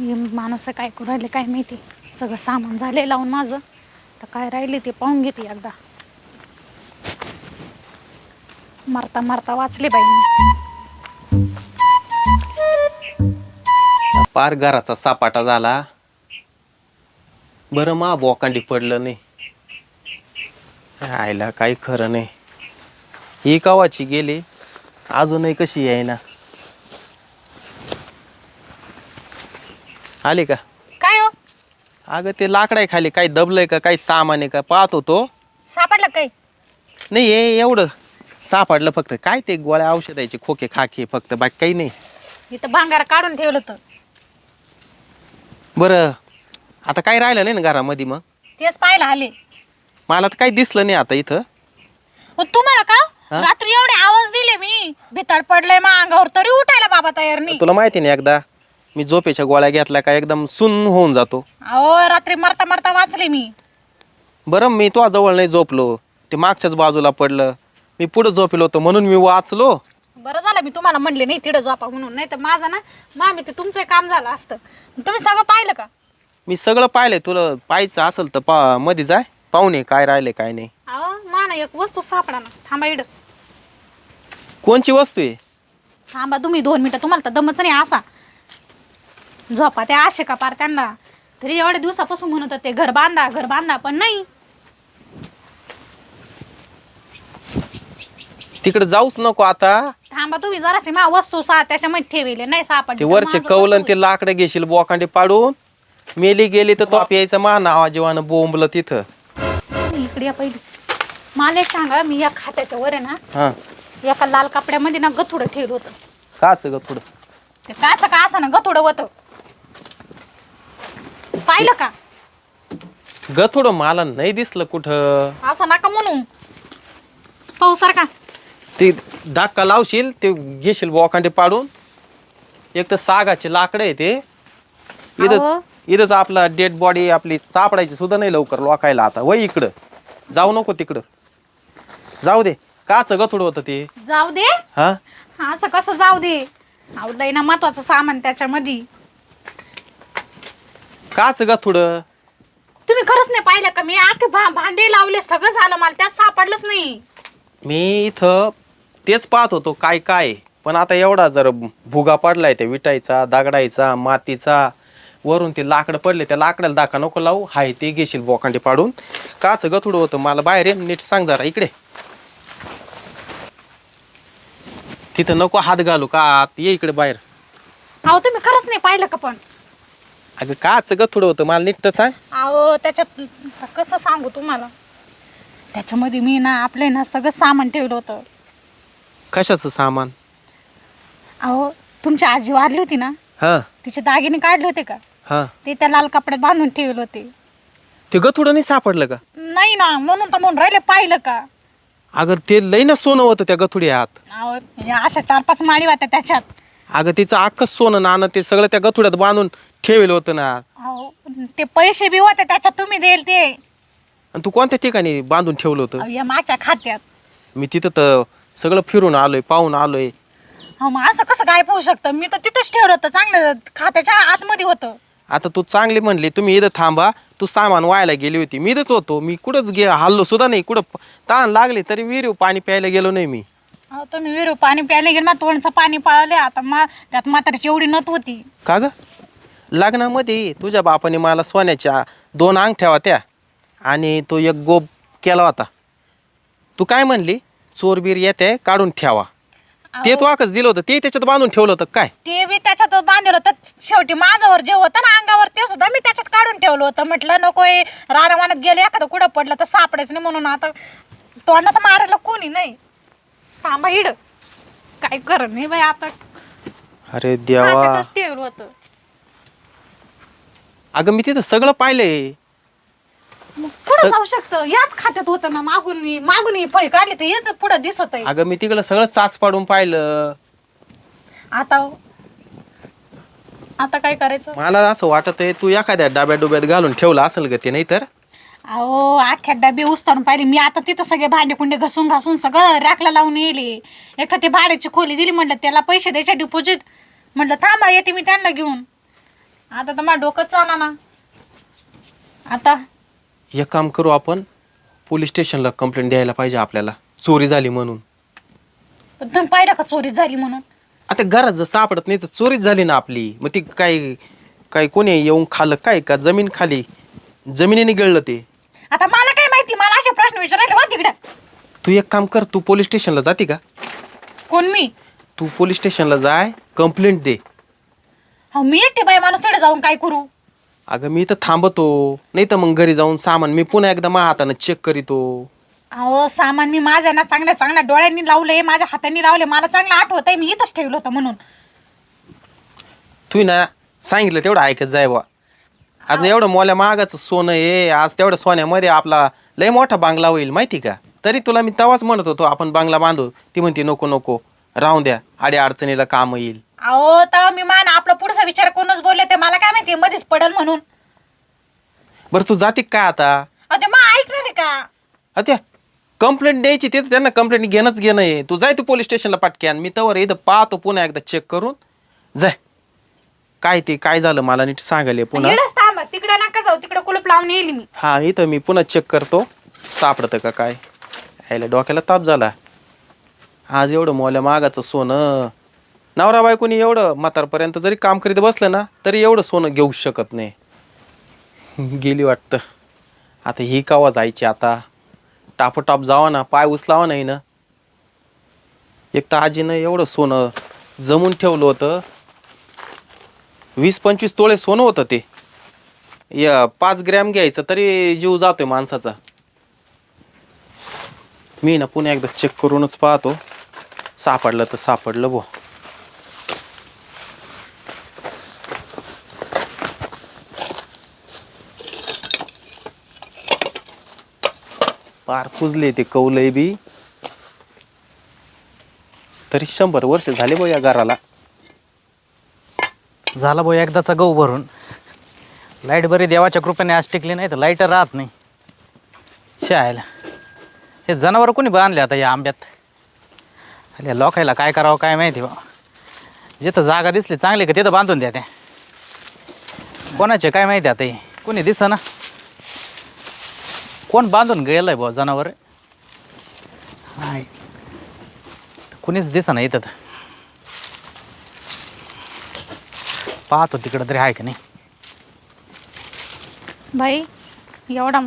हे माणूस काय करू राहिले काय माहिती? सगळं सामान झाले लावून माझं. तर काय राहिले ते पाहून घेते एकदा. मारता मारता वाचले बाई मी. पार घराचा सापाटा झाला. बरं मा बोकांडी पडलं नाही. आयला काही खरं नाही. ही कवाची गेली? अजूनही कशी आहे ना? आली का? काय हो? अगं ते लाकडाय खाली काही दबलंय का काही सामान आहे का? पाहत होतो. सापडलं काय नाही हे एवढं सापडलं फक्त. काय ते गोळ्या औषधाचे खोके खाके फक्त बाकी काही नाही. इथं भांगार काढून ठेवलं तर बरं आता काही राहिलं नाही ना घरामध्ये मग? तेच पाहायला आले. मला तर काही दिसलं नाही आता इथं. हो तुम्हाला का? हा? रात्री एवढे आवाज दिले मी. भिताड पडलंय मग अंगावर तरी उठायला बाबा तयार नाही. तुला माहिती नाही एकदा मी झोपेच्या गोळ्या घेतल्या का एकदम सुन्न होऊन जातो. अहो रात्री मरता मरता वाचले मी. बरं मी तो जवळ नाही झोपलो. ते मागच्याच बाजूला पडलं. मी पुढे झोपेलो होतो म्हणून मी वाचलो. बरं झालं मी तुम्हाला म्हणले नाही तिथं झोपा म्हणून. नाही तर माझं ना मामी ते तुमचं काम झालं असतं. तुम्ही सगळं पाहिलं का? मी सगळं पाहिलंय. तुला पाहायचं असेल तर पा मध्ये जाय. पाहुणे काय राहिले काय नाही. अहो मा एक वस्तू सापडा ना. थांबा इड. कोणची वस्तू आहे? थांबा तुम्ही दोन मिनिटं तुम्हाला तर दमच नाही असा. झोपा ते आशे का पार त्यांना. तरी एवढ्या दिवसापासून म्हणत होते घर बांधा घर बांधा पण नाही. तिकडे जाऊच नको आता. थांबा तुम्ही जराशी मा वस्तू सा त्याच्यामध्ये ठेवले नाही सापडली ते तर वरचे माझं कौल आणि कसं ते लाकडं घेशील बोकांडे पाडून. मेली गेली तर तो यायचं मा नावा जीवानं बोंबलं तिथं. होईल? इकडे या पहिली. मला एक सांगा मी या खात्याच्या वर आहे ना हा. एका लाल कपड्यामध्ये ना गथुडं ठेवलं होतं. काच ग थोडं ते काच का असं ना गथुडं होतं. पाहिलं का? ग थोडं मला नाही दिसलं कुठं. असं नका म्हणून पाहू सारखा ते धाक्का लावशील ते घेशील बोकांडे पाडून. एक तर सागाचे लाकडं आहे ते. अहो. इथंच इथंच आपला डेड बॉडी आपली सापडायची सुद्धा नाही लवकर लोकायला आता. वय इकडं. जाऊ नको तिकडं. जाऊ दे. काच गथुड होतं ते? जाऊ दे. हा? असं कसं जाऊ दे? अहो लय ना महत्वाचं सामान त्याच्यामध्ये. काच गथुड तुम्ही खरंच नाही पाहिलं का? मी आखे भा भांडे लावले सगळं झालं मला त्यात सापडलंच नाही. मी इथं तेच पाहत होतो काय काय. पण आता एवढा जर भुगा पडलाय त्या विटायचा दगडायचा मातीचा वरून ते लाकडं पडले त्या लाकडाला दाखा नको लावू हाय ते घेशील बोकांडे पाडून. काच गथुड होतं? मला बाहेर ये नीट सांग जरा इकडे. तिथं नको हात घालू का? आत ये इकडे बाहेर. अहो तुम्ही खरंच नाही पाहिलं का पण? अगं काच गथुड होतं? मला नीट तर सांग. अहो त्याच्यात आता कसं सांगू तुम्हाला? त्याच्यामध्ये मी ना आपले ना सगळं सामान ठेवलं होतं. कशाचं सामान? अहो तुमची आजी वारली होती ना? हा. तिचे दागिने काढले होते का? हा. ते त्या लाल कपड्यात बांधून ठेवले होते. ते गथुडं नाही सापडलं का? नाही ना म्हणून तर म्हणून राहिले पाहिलं का? अगं ते लई ना सोनं होतं त्या गथुड्यात. अहो या अशा चार पाच माळी होत्या त्याच्यात. अगं तिचं अख्खं सोनं नाणं ते सगळं त्या गथुड्यात बांधून ठेवलं होतं ना. अहो ते पैसे बी होते त्याच्यात तुम्ही देईल ते. आणि तू कोणत्या ठिकाणी बांधून ठेवलं होतं? या माझ्या खात्यात. मी तिथं तर सगळं फिरून आलोय पाहून आलोय. अहो मग असं कसं काय पाहू शकतं? मी तर तिथंच ठेवलं होतं चांगलं खात्याच्या आतमध्ये होतं. आता तू चांगली म्हणली तुम्ही इथं थांबा. तू सामान व्हायला गेली होती. मी इथंच होतो. मी कुठंच गे हल्लो सुद्धा नाही. कुठं प- ताण लागली तरी विहिरीव पाणी प्यायला गेलो नाही मी. अहो तुम्ही विरू पाणी प्यायला गेलं मग तोंडचं पाणी पाळले. आता मा त्यात म्हातारीची एवढी नत होती. का ग? लग्नामध्ये तुझ्या बापाने मला सोन्याच्या दोन अंगठ्या होत्या आणि तो एक गोप केला होता. तू काय म्हणली? चोरबीर येते काढून ठेवा. ते तू आकच दिलं होतं ते त्याच्यात बांधून ठेवलं होतं काय? ते बी त्याच्यात बांधलं होतं. शेवटी माझ्यावर जे होतं ना अंगावर ते सुद्धा मी त्याच्यात काढून ठेवलं होतं. म्हटलं नको रानावानात गेले एखादं कुठं पडलं तर सापडायचं नाही म्हणून. आता तोंडात मारायला कोणी नाही. थांबा इड. काय कर नाही बाई आता? अरे देवा. ठेवलं होतं. अगं मी तिथं सगळं पाहिलंय. मग पुढं जाऊ शकतं. याच खात्यात होतं ना मागून मी मागून ही फळी काढली तर येत पुढं दिसत आहे. अगं मी तिकडं सगळं चाच पाडून पाहिलं. आता आता काय करायचं? मला असं वाटत आहे तू एखाद्या डाब्या डुब्यात घालून ठेवलं असेल ग ते नाही तर अहो अख्ख्या डबे उस्तारून पाहिले. मी आता तिथं सगळे भांडे कुंडे घसून घासून सगळं राखला लावून येले. एक तर ते भाड्याची खोली दिली म्हटलं त्याला पैसे द्यायचे डिपॉझिट म्हटलं थांबा येते मी त्यांना घेऊन. आता तर मला डोकं चाला ना आता एक काम करू आपण? पोलीस स्टेशनला कंप्लेंट द्यायला पाहिजे आपल्याला. चोरी झाली म्हणून. तुम्ही पाहिलं का चोरी झाली म्हणून? आता घरात जर सापडत नाही तर चोरीच झाली ना आपली. मग ती काय काय कोणी येऊन खाल्लं काय का? जमीन खाली. जमिनीने गिळलं ते. आता मला काय माहिती? मला असे प्रश्न विचारायला तिकडं तू एक काम कर तू पोलीस स्टेशनला जाते का? कोण मी? तू पोलीस स्टेशनला जाय कंप्लेंट दे. हो मी एकटी बाई माणूस तिकडे जाऊन काय करू? अगं मी तर थांबतो. नाही तर मग घरी जाऊन सामान मी पुन्हा एकदा मा हातानं चेक करीतो. अहो सामान मी माझ्या ना चांगल्या चांगल्या डोळ्यांनी लावले माझ्या हातांनी लावले मला चांगलं आठवत आहे मी इथंच ठेवलं होतं म्हणून. तू ना सांगितलं तेवढं ऐकत जाय बा आज एवढं मोल्या महागाचं सोनं आहे आज तेवढं सोन्यामध्ये आपला लय मोठा बांगला होईल माहिती का? तरी तुला मी तेव्हाच म्हणत होतो आपण बांगला बांधू. ती म्हणते नको नको. राहून द्या. आडी अडचणीला काम येईल. अहो तेव्हा मी मान आपला पुढचा विचार कोणच बोलले ते मला काय माहिती मध्येच पडल म्हणून. बरं तू जाते काय आता? अहो ते मग ऐकणार आहे का? अच्छा कंप्लेंट द्यायची ते तर त्यांना कंप्लेंट घेणंच घेणं आहे. तू जाय तू पोलीस स्टेशनला पटक्यान. मी तवर इथं पाहतो पुन्हा एकदा चेक करून. जाय. काय ते काय झालं मला नीट सांगायला पुन्हा. येडच थांबा. तिकडे नका जाऊ. तिकडे कुलूप लावून येईल मी. हा इथं मी पुन्हा चेक करतो. सापडतं का काय? यायला डोक्याला ताप झाला. आज एवढं मोल्या मागाचं सोनं. नवरा बायकोनी एवढं म्हातारपर्यंत जरी काम करीत बसलं ना तरी एवढं सोनं घेऊ शकत नाही. गेली वाटतं. आता ही कावा जायची आता? टापोटाप जावा ना पाय उचलावा नाही ना. एक तर आजीनं एवढं सोनं जमून ठेवलं होतं. वीस पंचवीस तोळे सोनं होतं ते. या पाच ग्रॅम घ्यायचं तरी जीव जातोय माणसाचा. मी ना पुन्हा एकदा चेक करूनच पाहतो. सापडलं तर सापडलं बो. पार कुजले ते कौलय बी. तरी शंभर वर्ष झाले बो या घराला. झाला भाऊ एकदाचा गहू भरून. लाइट बरी देवाच्या कृपेने आज टिकली नाही तर लाइट राहत नाही. शायला हे जनावर कोणी बांधले आता या आंब्यात? अरे लोकायला काय करावं काय माहिती बा. जिथं जागा दिसली चांगली का तिथं बांधून द्या ते. कोणाचे काय माहिती आता हे? कोणी दिस ना कोण बांधून गेलंय बुवा जनावर? हाय. कुणीच दिसा ना इथं तर. पाहतो तिकडं तरी आहे का नाही. बाई एवढा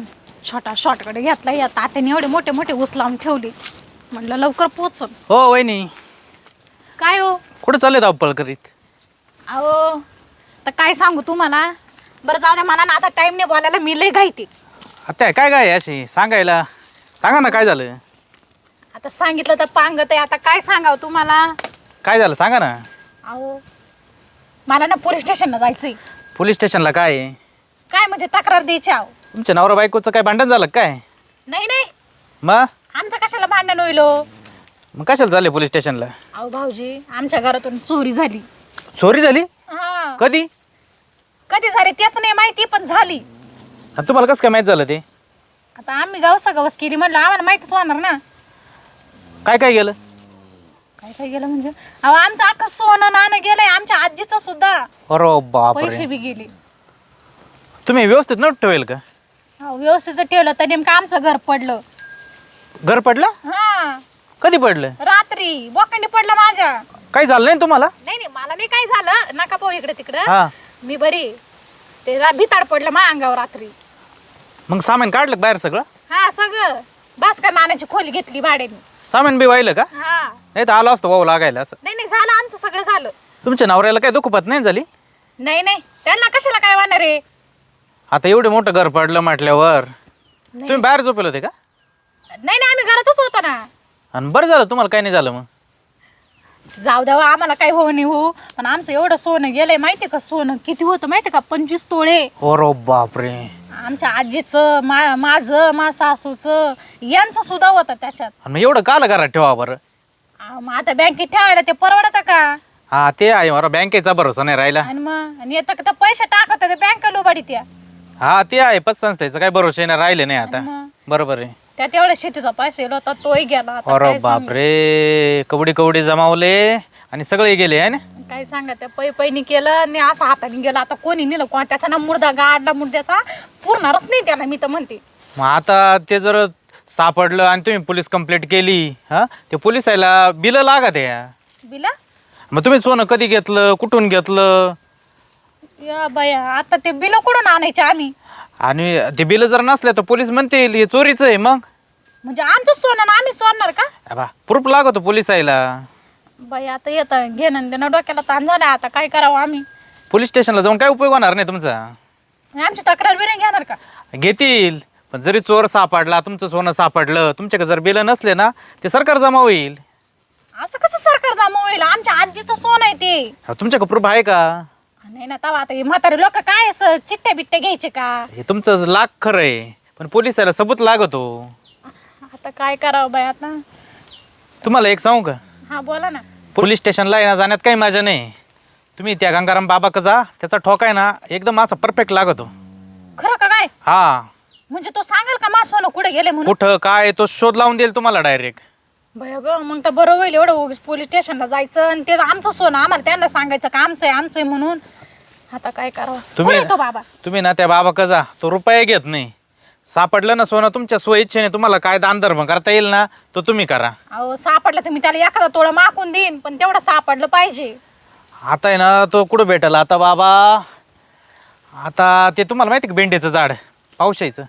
छोटा शॉर्टकट घेतला या तात्याने एवढे मोठे मोठे उचलावून लावून म्हटलं लवकर पोचन हो वहिनी. काय हो? कुठं चालले धावपळ करीत अहो तर काय सांगू तुम्हाला? बरं जाऊ द्या मला ना आता टाइम नाही बोलायला मी लय घायते आता काय काय अशी? सांगायला. सांगा ना काय झालं? आता सांगितलं तर पांगत आहे. आता काय सांगावं तुम्हाला? काय झालं? सांगा ना. अहो मला ना पोलीस स्टेशनला जायचंय. पोलीस स्टेशनला काय? आहे काय म्हणजे तक्रार द्यायची आहो? तुमच्या नवरा बायकोचं काय भांडण झालं का काय? नाही नाही. मग? आमचं कशाला भांडण होईल? हो? मग कशाला चालले पोलीस स्टेशनला? अहो भाऊजी आमच्या घरातून चोरी झाली. चोरी झाली? हा. कधी? कधी झाली तेच नाही माहिती पण झाली. आणि तुम्हाला कसं काय माहीत झालं ते? आता आम्ही गावसा गवस केली म्हटलं आम्हाला माहितीच होणार ना. काय काय गेलं? काय काय गेलं म्हणजे? अहो आमचं अख्खं सोनं नाणं गेलंय आमच्या आजीचं सुद्धा. अरे पैसे बी गेले. तुम्ही व्यवस्थित नोट ठेवेल का? अहो व्यवस्थित ठेवलं तर नेमकं आमचं घर पडलं. घर पडलं? हा. कधी पडलं? रात्री. बोकंडी पडलं माझ्या. काही झालं नाही तुम्हाला? नाही नाही मला नाही काय झालं. नका पाहू इकडे तिकडं. हा. मी बरी. ते रा- भिताड पडलं माझ्या अंगावर रात्री. मग सामान काढलं का बाहेर सगळं? हा सगळं. भास्कर नाण्याची खोली घेतली भाड्याने. सामान बी वाहिलं का? हा. नाही तर आलो असतो भाऊ लागायला असं. नाही नाही झालं. आमचं सगळं झालं. तुमच्या नवऱ्याला काय दुखपत नाही झाली? नाही नाही. त्यांना कशाला काय वाहणार आहे? आता एवढं मोठं घर पडलं म्हटल्यावर. तुम्ही बाहेर झोपेल होते का? नाही नाही, आम्ही घरातच होतो ना. आणि बरं झालं तुम्हाला काही नाही झालं मग? जाऊ द्यावा आम्हाला काय हो नाही हो. पण आमचं एवढं सोनं गेलंय माहितीये का सोनं? किती होतं माहितीये का? पंचवीस तोळे. हो रो बापरे. आमच्या आजीचं मा माझं मा सासूचं यांचं सुद्धा होतं त्याच्यात. आणि मग एवढं काला घरात ठेवा बरं. मग आता बँकेत ठेवायला ते परवडतं का? हा ते आहे मला बँकेचा भरोसा नाही राहिला. आणि मग आणि येतं का? तर पैसे टाकत बँक लोबाडी त्या. हा ते आहे पतसंस्थेचं काय भरोसे नाही राहिले नाही आता. मग? बरोबर आहे. त्यात एवढ्या शेतीचा पैसा होता तोही गेला आता अरे काय सांगू? बापरे कवडी कवडी जमावले आणि सगळे गेले आहे ना? काय सांगा त्या पै पैनी केलं आणि असं हाताने गेलं. आता कोणी नेलं कोण? त्याचा ना मुर्दा गाडला मुर्द्याचा पुरणारच नाही त्याला मी तर म्हणते. मग आता ते जर सापडलं आणि तुम्ही पोलीस कंप्लेंट केली हा? ते पोलिसाला बिलं लागत आहे बिला? मग तुम्ही सोनं कधी घेतलं कुठून घेतलं? या बाया आता ते बिल कुठून आणायचे आम्ही? आणि ते बिलं जर नसले तर पोलीस म्हणतील हे चोरीचं आहे मग? म्हणजे आमचं सोनं ना आम्ही सोडणार का? प्रूफ लागतो पोलिसाला बाई आता येतं घेणं देणं डोक्याला ताण झाला आता काय करावं आम्ही? पोलीस स्टेशनला जाऊन काय उपयोग होणार नाही तुमचा? आमची तक्रार बिरे घेणार का? घेतील पण जरी चोर सापडला तुमचं सोनं सापडलं तुमच्याकडे जर बिलं नसले ना ते सरकार जमा होईल. असं कसं सरकार जमा होईल? आमच्या आजीचं सोनं आहे ते. तुमच्याकडे प्रूफ आहे का? नाही ना तवा आता हे म्हातारे लोक काय असं चिट्ट्या बिट्ट्या घ्यायचे का? हे तुमचं लाख खरं आहे पण पोलिसाला सबूत लागतो. आता काय करावं बाई आता? तुम्हाला एक सांगू का? हा बोला ना. पोलीस स्टेशनला येण्या जाण्यात काही मजा नाही. तुम्ही त्या गंगाराम बाबाक जा त्याचा ठोका आहे ना एकदम असा परफेक्ट लागतो. खरं का काय? हा. म्हणजे तो सांगेल का मा सोनं कुठे गेले म्हणून? कुठं काय तो शोध लावून देईल तुम्हाला डायरेक्ट भय ग मग तर बरं होईल एवढं उगीच पोलीस स्टेशनला जायचं आणि ते आमचं सोनं आम्हाला त्यांना सांगायचं का आमचं आहे आमचं आहे म्हणून. आता काय करावं? तुम्ही- कुठे तो बाबा? तुम्ही ना त्या बाबाक जा तो रुपये घेत नाही. सापडलं ना सोनं तुमच्या स्वइच्छेने तुम्हाला काय दान धर्म करता येईल ना तो तुम्ही करा. अहो सापडलं तर मी त्याला एखादा तोडा माकून देईन पण तेवढं सापडलं पाहिजे. आता आहे ना तो कुठं भेटल आता बाबा? आता ते तुम्हाला माहिती का भेंडीचं झाड पावसायचं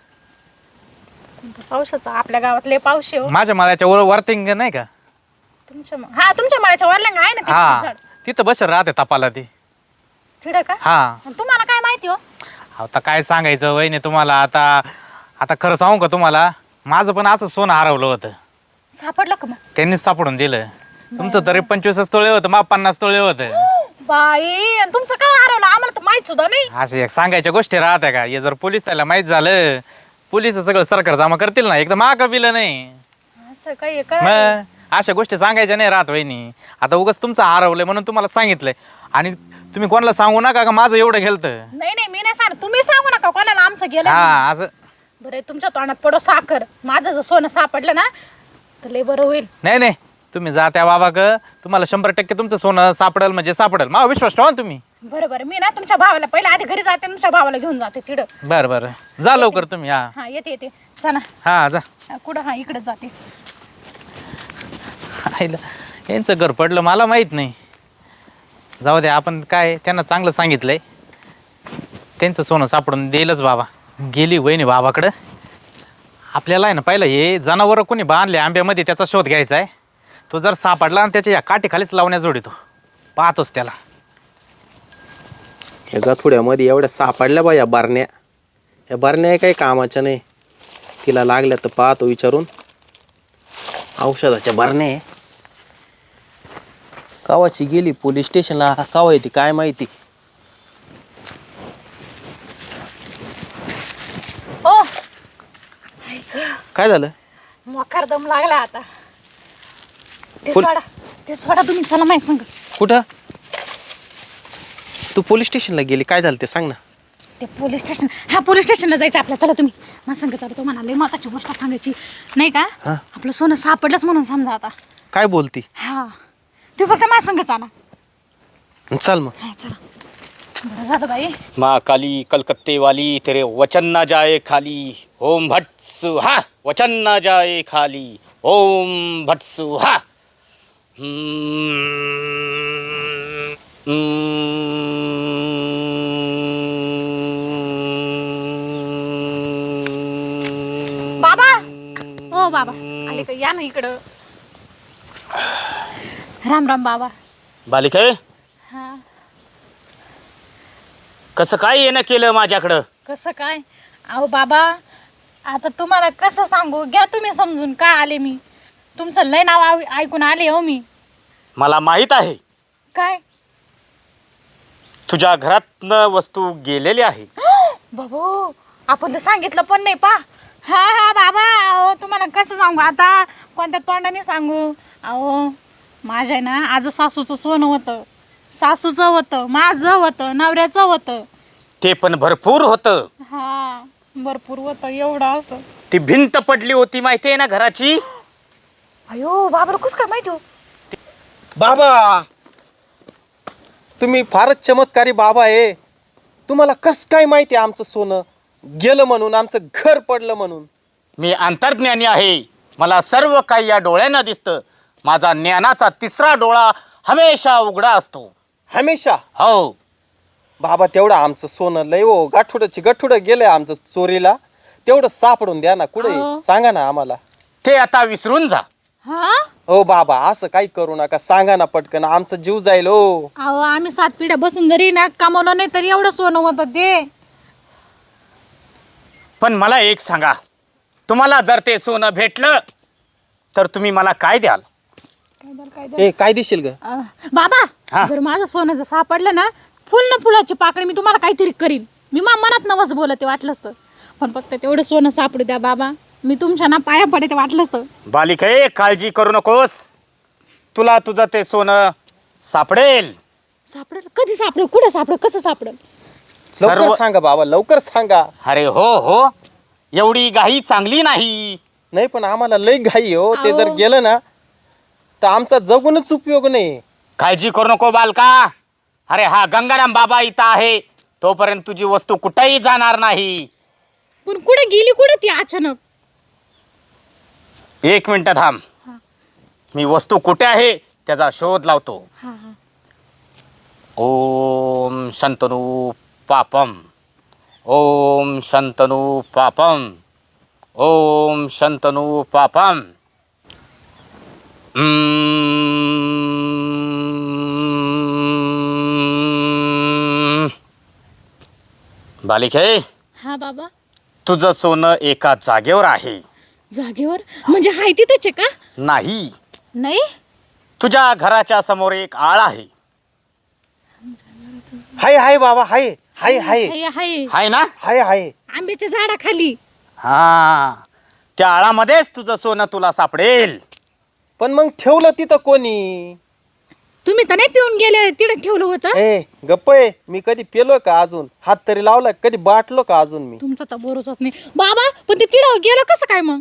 पावसाचं आपल्या गावातले पावशे हो. माझ्या माळ्याच्या वर वरतिंग नाही का? तुमच्या म- हा तुमच्या माळ्याच्या वरल्या आहे ना ते हा. झाड तिथं बस राहते तपाला ती. का हा. आणि तुम्हाला काय माहिती हो? आता काय सांगायचं वहिनी तुम्हाला? आता आता खरं सांगू का तुम्हाला? माझं पण असं सोनं हरवलं होतं. सापडलं का मग? त्यांनीच सापडून दिलं. तुमचं तरी पंचवीसच तोळे होतं मा पन्नास तोळे होतं. बाई आणि तुमचं काय हरवलं? आम्हाला तर माहीत सुद्धा नाही. असे एक सांगायच्या गोष्टी राहत्या का? हे जर पोलिसाला माहीत झालं पोलीस सगळं सरकार जमा करतील ना एकदम माग बिलं नाही. असं काही मग अशा गोष्टी सांगायच्या नाही राहत वहिनी. आता उगाच तुमचं हरवलंय म्हणून तुम्हाला सांगितलंय. आणि तुम्ही कोणाला सांगू नका का माझं एवढं गेलतं? नाही नाही मी नाही सांग तुम्ही सांगू नका कोणाला आमचं गेलं हा असं. बरं तुमच्या तोंडात पडो साखर. माझं जर सोनं सापडलं ना तर लय बरं होईल. नाही नाही. तुम्ही जा त्या बाबा ग तुम्हाला शंभर टक्के तुमचं सोनं सापडेल म्हणजे सापडेल. मा विश्वास ठेवा ना तुम्ही. बरं बरं मी ना तुमच्या भावाला पहिले आधी घरी जाते तुमच्या भावाला घेऊन जाते तिकडं बरं बरं. जा लवकर तुम्ही हा हा येते येते. चला हा जा. हा, कुठं? हा इकडे जाते. आईला यांचं घर पडलं मला माहीत नाही. जाऊ द्या आपण काय त्यांना चांगलं सांगितलंय. त्यांचं सोनं सापडून देईलच बाबा. गेली वहिनी बाबाकडं. आपल्याला आहे ना पहिलं हे जनावरं कोणी बांधले आंब्यामध्ये त्याचा शोध घ्यायचा आहे. तो जर सापडला आणि त्याच्या या काठीखालीच लावण्यास जोडितो पाहतोच त्याला. या गथुड्यामध्ये एवढ्या सापडल्या बा या बारण्या. या बारण्या काही कामाच्या नाही. तिला लागल्या तर पाहतो विचारून. औषधाच्या बारण्या कावाची गेली पोलीस स्टेशनला? कावा येते? काय माहिती? ओ! काय झालं? मोकार दम लागला आता. ते सोडा ते सोडा तुम्ही चला माहिती सांग. कुठं? तू पोलीस स्टेशनला गेली काय झालं ते सांग ना. ते पोलीस स्टेशन हा पोलीस स्टेशनला जायचं आपल्या. चला तुम्ही. मला सांगत चला तुम्हाला लय महत्वाची गोष्ट सांगायची. नाही का? हा. आपलं सोनं सापडलंच म्हणून समजा आता. काय बोलती? हा. तुम्ही फक्त मला सांगत चला चल मग. हा चला. बरं झालं बाई. माँ काली कलकत्ते वाली तेरे वचन न जाए खाली। ओम भट सुहा वचन न जाए खाली। ओम भट सुहा हम्म, हम्म. बाबा! ओ बाबा आले का या ना इकडं. राम राम बाबा. बालिके? हा. कसं काय येणं केलं माझ्याकडं? कसं काय? अहो बाबा आता तुम्हाला कसं सांगू? घ्या तुम्ही समजून का आले मी? तुमचं लय नाव आव- ऐकून आले हो मी. मला माहीत आहे. काय? तुझ्या घरातनं वस्तू गेलेली आहे. बाबू आपण तर सांगितलं पण नाही पा. हा हा बाबा अहो तुम्हाला कसं सांगू? आता कोणत्या तोंडाने सांगू? अहो माझ्या ना आज सासूचं सोनं होतं. सासूचं होतं माझं होतं नवऱ्याचं होतं. ते पण भरपूर होतं. हा भरपूर होतं एवढं असं. ती भिंत पडली होती माहितीये ना घराची? अयो बाबर कुस काय माहिती हो? बाबा तुम्ही फारच चमत्कारी बाबा आहे. तुम्हाला कस काय माहिती आमचं सोनं? गेलं म्हणून आमचं घर पडलं म्हणून. मी अंतर्ज्ञानी आहे. मला सर्व काही या डोळ्यानं दिसतं. माझा ज्ञानाचा तिसरा डोळा हमेशा उघडा असतो. हमेशा? हो. बाबा तेवढं आमचं सोनं लय हो. गाठुडची गठुडं गेलंय आमचं चोरीला. तेवढं सापडून द्या ना कुठे? अहो. सांगा ना आम्हाला. ते आता विसरून जा. हा? हो बाबा असं काही करू नका. सांगा ना पटकन आमचं जीव जाईल हो अहो आम्ही सात पिढ्या बसून जरी ना कमवलं नाही तरी एवढं सोनं होतं ते. पण मला एक सांगा. तुम्हाला जर ते सोनं भेटलं तर तुम्ही मला काय द्याल? ए काय दिशील ग? अं, बाबा हा. जर माझं सोनं जर सापडलं ना फुल ना फुलाची पाकळी मी तुम्हाला काहीतरी करीन. मी मा मनात नवस बोलते वाटलंच तर. पण फक्त तेवढं सोनं सापडू द्या बाबा. मी तुमच्या ना पाया पडते वाटलंच तर बालिके काळजी करू नकोस. तुला तुझं ते सोनं सापडेल. सापडेल? कधी सापडेल? कुठे सापडेल? कसं सापडेल? लवकर सर्व सांगा बाबा लवकर सांगा. अरे हो हो. एवढी घाई चांगली नाही. नाही पण आम्हाला लय घाई हो. ते जर अहो. गेलं ना तर आमचा जगूनच उपयोग नाही. काळजी करू नको बालका. अरे हा गंगाराम बाबा इथं आहे. तोपर्यंत तुझी वस्तू कुठेही जाणार नाही. पण कुठे गेली? कुठे ती अचानक? एक मिनिट थांब. मी वस्तू कुठे आहे त्याचा शोध लावतो. ओम शंतनू पापम. ओम शंतनू पापम. ओम शंतनू पापम. बालिके हा बाबा. तुझं सोनं एका जागेवर आहे. जागेवर? म्हणजे हाय तिथंच आहे का? नाही. नाही? तुझ्या घराच्या समोर एक आळ आहे. हाय हाय बाबा हाय हाय हाय. हाय हाय. आहे ना? हाय हाय. आंब्याच्या झाडाखाली. हा. त्या आळामध्येच तुझं सोनं तुला सापडेल. पण मग ठेवलं तिथं कोणी? तुम्ही तर नाही पिऊन गेले तिथे ठेवलं होतं? ए गप्प आहे. मी कधी पेलो का अजून? हात तरी लावला का? कधी बाटलो का अजून मी? तुमचा तर भरोसाच नाही. बाबा पण ते तिडं गेलं कसं काय मग?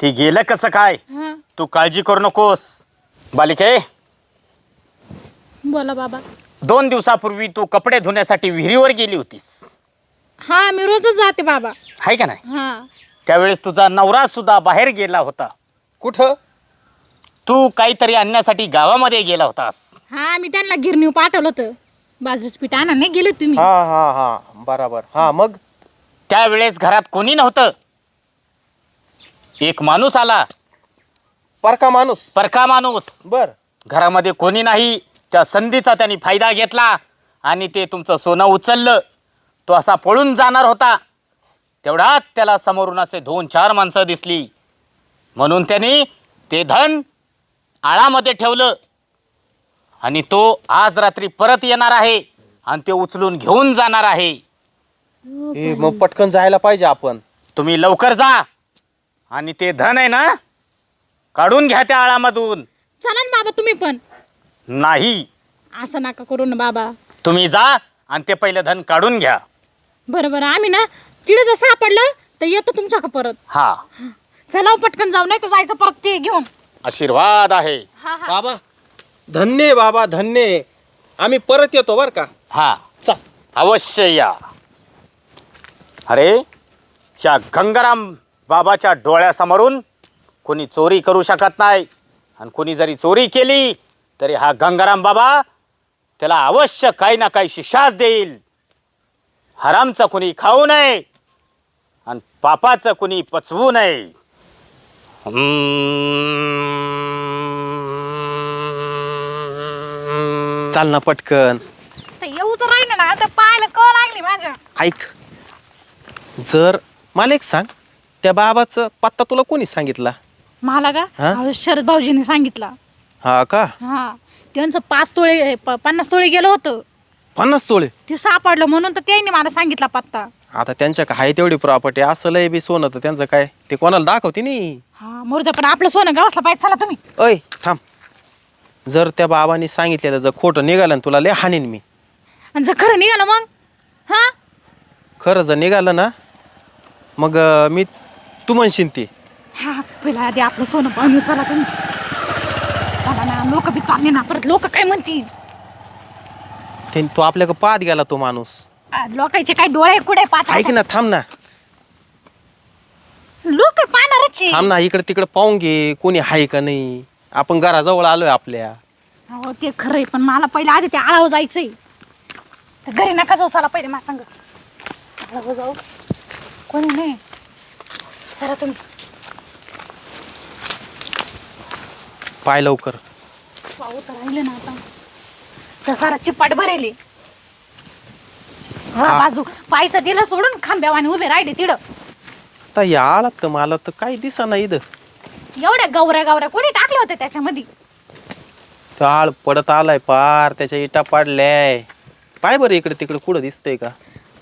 ते गेलं कसं काय? हा. तू काळजी करू नकोस. बालिके. बोला बाबा. दोन दिवसापूर्वी तू कपडे धुण्यासाठी विहिरीवर गेली होतीस. हा मी रोजच जाते बाबा. आहे का नाही? हा. त्यावेळेस तुझा नवरा सुद्धा बाहेर गेला होता. कुठं? तू काहीतरी आणण्यासाठी गावामध्ये गेला होतास. हा मी त्यांना गिरणी पाठवलं होतं. बाजरीच पीठ आणा नाही गेले तुम्ही. हा हा हा. बराबर. हा मग? त्यावेळेस घरात कोणी नव्हतं. एक माणूस आला. परका माणूस. परका माणूस. बर. घरामध्ये कोणी नाही त्या संधीचा त्यांनी फायदा घेतला आणि ते तुमचं सोनं उचललं. तो असा पळून जाणार होता. तेवढ्यात त्याला समोरून असे दोन चार माणसं दिसली. म्हणून त्यांनी ते धन आळामध्ये ठेवलं. आणि तो आज रात्री परत येणार आहे आणि ते उचलून घेऊन जाणार आहे. ए मग पटकन जायला पाहिजे आपण. तुम्ही लवकर जा. आणि ते धन आहे ना काढून घ्या त्या आळामधून. चला ना बाबा तुम्ही पण. नाही. असं नका करू ना बाबा. तुम्ही जा आणि ते पहिलं धन काढून घ्या. बरं बरं. आम्ही ना तिथे जर सापडलं तर येतो तुमच्याकडे परत. हा. चला हो, पटकन जाऊ नाही तर जायचं परत ते घेऊन. आशीर्वाद आहे. हा हा. बाबा धन्य आहे बाबा धन्य आहे. आम्ही परत येतो बर का? हा. चा अवश्य या. अरे या गंगाराम बाबाच्या डोळ्यासमोरून कोणी चोरी करू शकत नाही. आणि कोणी जरी चोरी केली तरी हा गंगाराम बाबा त्याला अवश्य काही ना काही शिक्षाच देईल. हरामचं कोणी खाऊ नये आणि पापाचं कोणी पचवू नये. चाल ना पटकन. तर येऊ तर राहिलं ना आता पाहायला कळ लागली माझ्या. ऐक. जर मला एक सांग. त्या बाबाचं पत्ता तुला कोणी सांगितला? मला का? हा? अहो, शरद भाऊजींनी सांगितलं. हा का? हा. त्यांचं पाच तोळे प- पन्नास तोळे गेलं होतं. पन्नास तोळे? ते सापडलं म्हणून तर त्यांनी मला सांगितला पत्ता. आता त्यांच्या का आहे तेवढी प्रॉपर्टी असं लय बी सोनं तर त्यांचं काय? ते कोणाला दाखवते नी? हा मरुद्या पण आपलं सोनं गावासला पाहिजे चला तुम्ही. अय थांब. जर त्या बाबांनी सांगितलेलं जर खोटं निघालं ना तुला लय हानीन मी. आणि जर खरं निघालं मग? हा? खरं जर निघालं ना मग अं, मी तू म्हणशील ते. हा पहिला आधी आपलं सोनं पाहून येऊ, चला तुम्ही. चला ना लोक बी चालले ना परत लोक काय म्हणतील? ते तो आपल्याकडे पाहत गेला तो माणूस. आ, लोकांचे काय डोळे कुठे पाहतात ऐक ना थांब ना. लोक पाहणारच आहे. थांब ना इकडे तिकडे पाहून घे कोणी आहे का नाही. आपण घराजवळ आलोय आपल्या. हो ते खरंय पण मला पहिले आधी ते आळाव जायचंय. तर घरी नका जाऊ चला पहिले मला सांग. आळाव जाऊ. कोणी नाही. चला तुम्ही. पाय लवकर. तर राहिले ना आता. तर सारा चिपाट भरेले. हा. बाजू. पायचं दिलं सोडून खांब्यावाने उभे राहिले तिड. आता या आलात तर मला तर काही दिसा नाही इथं. एवढ्या गवऱ्या गवऱ्या कोणी टाकले होते त्याच्यामध्ये? तो आळ पडत आलाय पार त्याच्या इटा पाडल्याय. पाय बरं इकडे तिकडे कुठं दिसतंय का?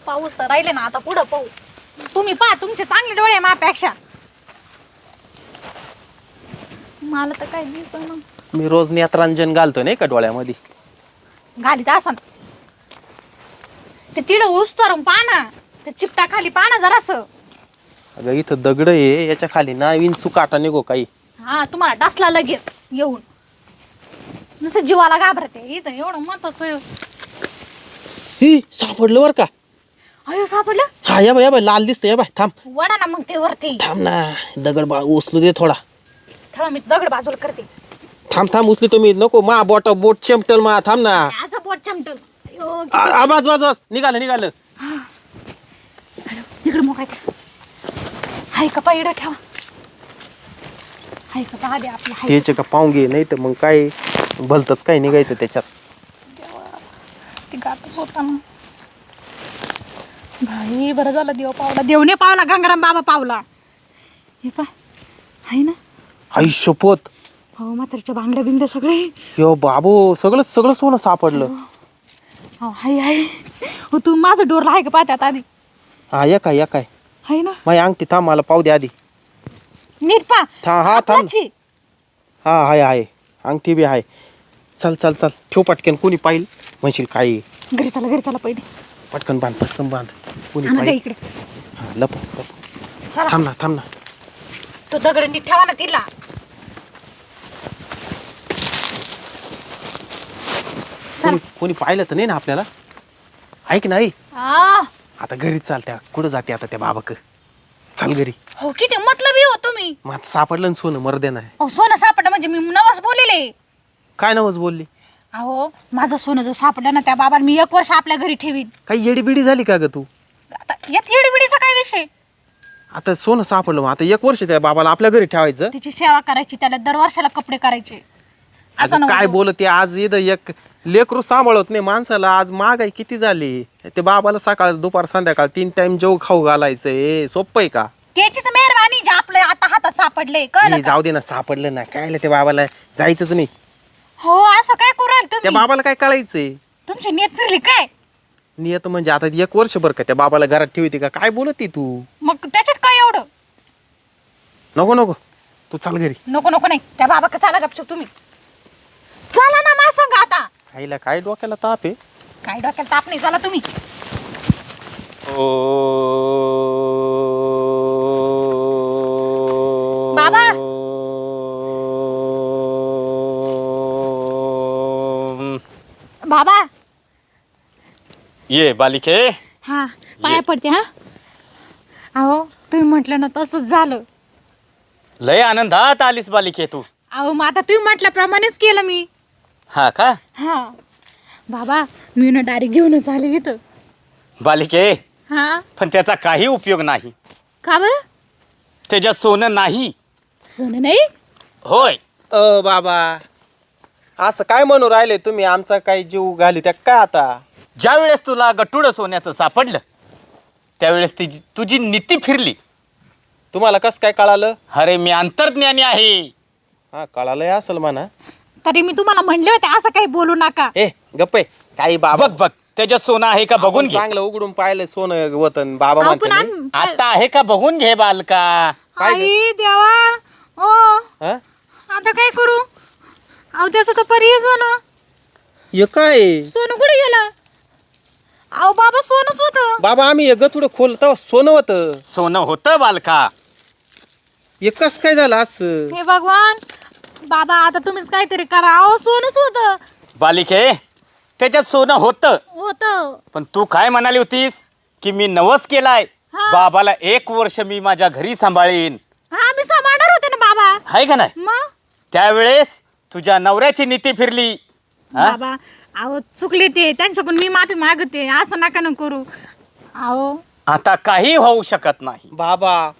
पाऊस तर राहिले ना आता पुढं पाहू. तुम्ही पहा तुमचे चांगले डोळे आहे माझ्यापेक्षा मला तर काय दिसत मी रोज नेत्रांजन घालतो नाही का डोळ्यामध्ये? घालीत असन. ते तिड उचतो पाना. ते चिपटा खाली पाना जरास अगं इथं दगड आहे याच्या खाली ना विंचू काटा निघो काही. हा तुम्हाला डासला लगेच येऊन. नुसतं जीवाला घाबरते इथं एवढं महत्वाचं. ही सापडलं बर का? अयो सापडलं? हा या बाय या बाय लाल दिसतंय या बाय थांब. वडा ना मग ते वरती. थांब ना दगड बा उचलू दे थोडा. थांबा मी दगड बाजूला करते. थांब थांब उचली तुम्ही नको मा बोट बोट चमटल मा थांब ना. आज बोट चमटल. अयो आ- आ, बस बस बस निघालं निघालं. इकडे हाय का पाय इकडं ठेवा. हाय का आपलं हाय. त्याचे का पाहून घे नाही तर मग काय भलतच काय निघायचं त्याच्यात. ते गातच होता ना भाई बरं झालं देव पावला. देवने पावला गंगाराम बाबा पावला. हे पा आहे ना? आई शपथ. हो म्हातारीच्या बांगड्या बिंगड्या सगळे. यो बाबू सगळं सगळं सोनं सापडलं. हो हाय हाय. हो तू माझं डोरला आहे का पाहत्यात आधी? हा या काय या काय? आहे ना? माझी अंगठी थांब मला पाहू दे आधी. नीट पा. था हा थांब. हा आहे आहे अंगठी बी आहे चल चल चल. ठेव पटकन कोणी पाहिल? म्हणशील काय आहे. घरी चला घरी चला पहिले. पटकन बांध पटकन बांध. कोणी आणा का पाहिल इकडे. हा चला. थांब ना थांब ना. तो दगड नीट ठेवा ना तिला. चला. कोणी कोणी पाहिलं तर नाही ना आपल्याला? ऐक नाही? आ, आता घरीच चालत्या कुठं जाते आता त्या बाबाक? चल घरी. हो किती मतलब हो तुम्ही. मग आता सापडलं ना सोनं मर्दे नाही अहो सोनं सापडलं म्हणजे मी नवस बोलेले काय नवस बोलली? अहो माझं सोनं जर सापडलं ना त्या बाबाला मी एक वर्ष आपल्या घरी ठेवीन. काही येडीबिडी झाली का ग तू? आता यात येडबिडीचा काय विषय? आता सोनं सापडलं मग. आता एक वर्ष त्या बाबाला आपल्या घरी ठेवायचं. त्याची सेवा करायची त्याला दर वर्षाला कपडे करायचे. असं अगं काय नको. बोलत आज इथं एक लेकरू सांभाळत नाही माणसाला. आज महागाई किती झाली? ते बाबाला सकाळ दुपार संध्याकाळ तीन टाइम जेव खाऊ घालायचं. हे सोपं आहे का? त्याचीच मेहरबानी जे आपलं आता हातात सापडले कळलं हे का? जाऊ दे ना सापडलं ना. काय त्या बाबाला? जायचंच नाही. हो असं काय करू राहिले त्या तुम्ही बाबाला काय कळायचंय? तुमची नेत फिरली काय? नियत म्हणजे आता एक वर्षभर का त्या बाबाला घरात ठेवते का? काय बोलत तू? मग त्याच्यात काय एवढं? नको नको. तू चाल घरी. नको नको नाही. त्या बाबा का चाला गपचूप तुम्ही. चला ना मा सांगा आता. आईला काय डोक्याला ताप आहे? काय डोक्याला ताप नाही? चला तुम्ही. बाबा. ये बालिके. हा पाया पडते हा? अहो तुम्ही म्हटलं ना तसंच झालं. लय आनंदात आलीस बालिके तू. अहो मग आता तुम्ही म्हटल्याप्रमाणेच केलं मी. हा का? हा. बाबा मी ना डायरेक्ट घेऊनच आले इथं. बालिके हा? पण त्याचा काही उपयोग नाही. का बरं? त्याच्यात सोनं नाही. सोनं नाही? होय. अ बाबा असं काय म्हणू राहिले तुम्ही? आमचा काही जीव घाली त्या काय आता? ज्या वेळेस तुला गटुड सोन्याचं सापडलं त्यावेळेस तिची तुझी नीती फिरली. तुम्हाला कसं काय कळालं? अरे मी अंतर्ज्ञानी आहे. हा कळालंय असेल म्हणा. तरी मी तुम्हाला म्हणले होते असं काही बोलू नका. ए गप्पे काही बाबा बघ बघ त्याच्यात सोनं आहे का बघून घे. चांगलं उघडून पाहिलं सोनं वतन बाबा अहो, म्हणते पण नाही. आम- आता आहे का बघून घे बालका. काय ग? आई देवा. ओ. हा? आता काय करू? अहो त्याचं तर पर्याय ना हे काय? सोनं कुठे गेलं? अहो बाबा सोनच होतं. बाबा आम्ही एक थोडं खोल तेव्हा सोनं होतं. सोनं होतं बालका. हे कस काय झालं असं? हे भगवान बाबा आता तुम्हीच काहीतरी करा. अहो सोनच होतं. बालिके त्याच्यात सोनं होतं. होतं. पण तू काय म्हणाली होतीस? की मी नवस केलाय. हा. बाबाला एक वर्ष मी माझ्या घरी सांभाळीन. हा मी सांभाळणार होते ना बाबा. आहे का नाही? मग? त्यावेळेस तुझ्या नवऱ्याची नीती फिरली. हा? बाबा अहो चुकले ते. त्यांच्याकडून मी माफी मागते. असं नका न करू. अहो. आता काही होऊ शकत नाही. बाबा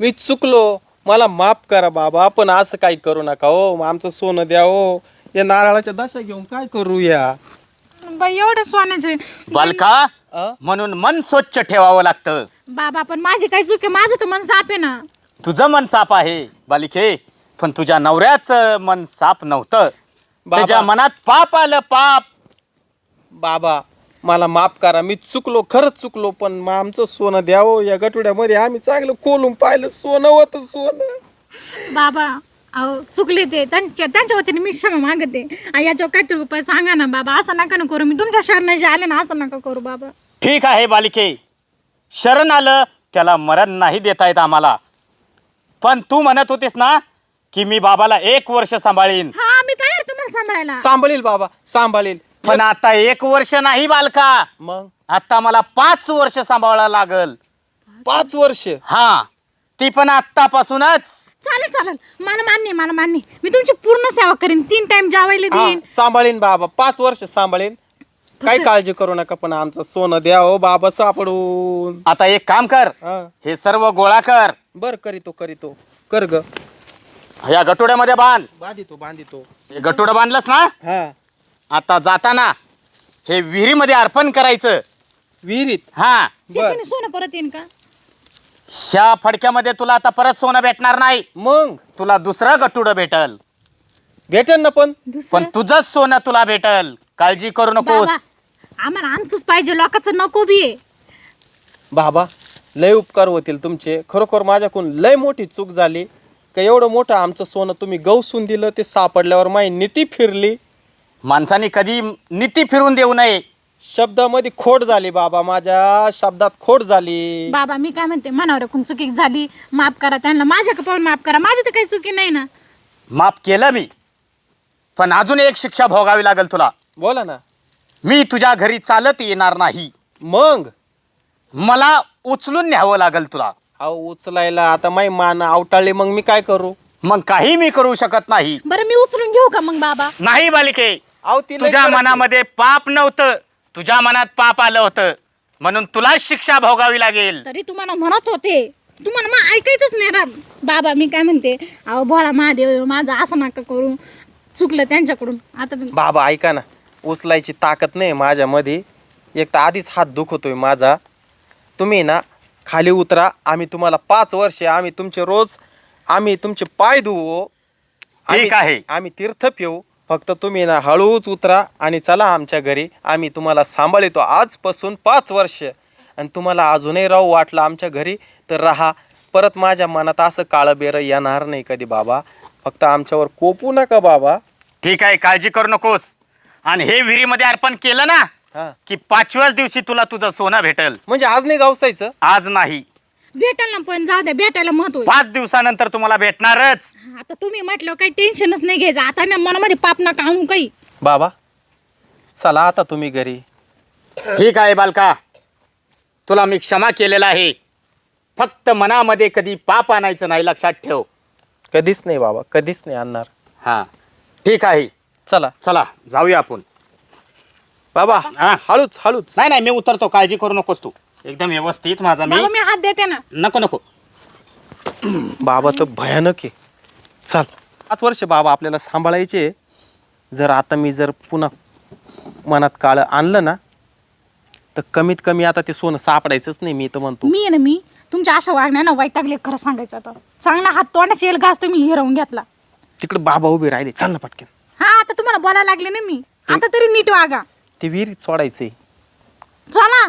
मी चुकलो. मला माफ करा बाबा. पण असं काही करू नका हो. आमचं सोनं द्या हो. या नारळाच्या दशा घेऊन काय करू या बाई एवढे सोन्याचे बालका अ? म्हणून मन स्वच्छ ठेवावं लागतं. बाबा पण माझी काही चूक आहे. माझं तर मन साफ आहे ना. तुझं मन साप आहे बालिके. पण तुझ्या नवऱ्याचं मन साप नव्हतं. त्याच्या मनात पाप आलं पाप. बाबा मला माफ करा मी चुकलो खरंच चुकलो पण मग आमचं सोनं द्यावं या गटुड्यामध्ये आम्ही चांगलं खोलून पाहिलं सोनं होतं सोनं. बाबा अहो चुकले ते. त्यांच्या त्यांच्या वतीने मी क्षमा मागते. आ, याच्यावर काहीतरी उपाय सांगा ना बाबा. असं नका न करू. मी तुमच्या शरणाचे आले ना असं नका करू बाबा. ठीक आहे बालिके. शरण आलं त्याला मरण नाही देता येत आम्हाला. पण तू म्हणत होतीस ना की मी बाबाला एक वर्ष सांभाळीन. हा मी तयार आहे तुम्हाला सांभाळायला. सांभाळील बाबा सांभाळील. पण आता एक वर्ष नाही बालका. मग? आता मला पाच वर्ष सांभाळायला लागल. पाच वर्ष? हा ती पण आत्तापासूनच. चालेल चालेल. मला मान्य मला मान्य. मी तुमची पूर्ण सेवा करीन. तीन टाइम जेवायला हा, देईन. सांभाळीन बाबा. पाच वर्ष सांभाळीन. काही काळजी करू नका पण आमचं सोनं द्या हो बाबा सापडून. आता एक काम कर. हा. हे सर्व गोळा कर. बर करीतो करीतो. कर ग. या गटोड्यामध्ये बांध. बांधितो बांधितो. हे गटोडं बांधलंस ना? हा. आता जाताना हे विहिरीमध्ये अर्पण करायचं. विहिरीत? हा. त्याच्याने सोनं परत येईन का? ह्या फडक्यामध्ये तुला आता परत सोनं भेटणार नाही. मग? तुला दुसरं गटुडं भेटल. भेटेल ना पण. दुसरं? पण तुझंच सोनं तुला भेटल. काळजी करू बाबा नकोस. आम्हाला आमचंच पाहिजे लोकांचं नको बी आहे. बाबा लय उपकार होतील तुमचे. खरोखर माझ्याकडून लय मोठी चूक झाली. का एवढं मोठं आमचं सोनं तुम्ही गवसून दिलं ते सापडल्यावर माझी नीती फिरली. माणसाने कधी नीती फिरून देऊ नये. शब्दामध्ये खोट झाली बाबा माझ्या शब्दात खोट झाली. बाबा मी काय म्हणते मनावर एकूण चुकी झाली माफ करा त्यांना. माझ्या पाहून माफ करा माझी तर काही चुकी नाही ना. माफ केलं मी पण अजून एक शिक्षा भोगावी लागेल तुला. बोला ना. मी तुझ्या घरी चालत येणार नाही. मग? मला उचलून न्यावं लागेल तुला. अहो उचलायला आता माई मान आवटाळली मग मी काय करू? मग काही मी करू शकत नाही. बरं मी उचलून घेऊ का मग बाबा? नाही बालिके. अहो ती तुझ्या. मनामध्ये पाप नव्हतं. तुझ्या मनात पाप आलं होतं. म्हणून तुलाच शिक्षा भोगावी लागेल. तरी तुम्हाला म्हणत होते. तुम्हाला मग ऐकायचंच नाही बाबा मी काय म्हणते? अहो भोळा महादेव माझं असं नका करू चुकलं त्यांच्याकडून. आता तुम- बाबा ऐका ना. उचलायची ताकद नाही माझ्यामध्ये. एक तर आधीच हात दुखतोय माझा. तुम्ही ना खाली उतरा. आम्ही तुम्हाला पाच वर्ष आम्ही तुमचे रोज आम्ही तुमचे पाय धुवू. ठीक आहे. आम्ही तीर्थ पिऊ. फक्त तुम्ही ना हळूच उतरा आणि चला आमच्या घरी. आम्ही तुम्हाला सांभाळतो आजपासून पाच वर्ष. आणि तुम्हाला अजूनही राहू वाटलं आमच्या घरी तर राहा. परत माझ्या मनात असं काळं बेरं येणार नाही कधी बाबा. फक्त आमच्यावर कोपू नका बाबा. ठीक आहे काळजी करू नकोस. आणि हे विहिरीमध्ये अर्पण केलं ना हा. की पाचव्याच दिवशी तुला तुझं सोनं भेटल. म्हणजे आज नाही गावसायचं? आज नाही. भेटाल ना पण जाऊ द्या भेटायला महत्त्व आहे. पाच दिवसानंतर तुम्हाला भेटणारच. आता तुम्ही म्हटलं काही टेन्शनच नाही घ्यायचं. आता ना मनामध्ये पाप नका आणू काही. बाबा चला आता तुम्ही घरी. ठीक आहे बालका. तुला मी क्षमा केलेला आहे. फक्त मनामध्ये कधी पाप आणायचं नाही लक्षात ठेव. कधीच नाही बाबा कधीच नाही आणणार. हा. ठीक आहे. चला. चला जाऊया आपण. बाबा हा. हळूच हळूच. नाही नाही मी उतरतो. काळजी करू नकोस तू. एकदम व्यवस्थित माझा मी बाबा मी हात देते ना. नको नको. बाबा तर भयानक आहे. चल. पाच वर्ष बाबा आपल्याला सांभाळायचे जर आता मी जर पुन्हा मनात काळं आणलं ना तर कमीत कमी आता ते सोनं सापडायचंच नाही मी तर म्हणतो. मी आहे ना मी. तुमच्या अशा वागण्यानं वैतागले खरं सांगायचं आता चांगला हात तोंडाची येल घास तुम्ही हिरवून घेतला. तिकडे बाबा उभे राहिले. चाल ना पटकन. हा आता तुम्हाला बोलायला लागले ना मी. आता तरी नीट वागा. ते विहीर सोडायचे चला.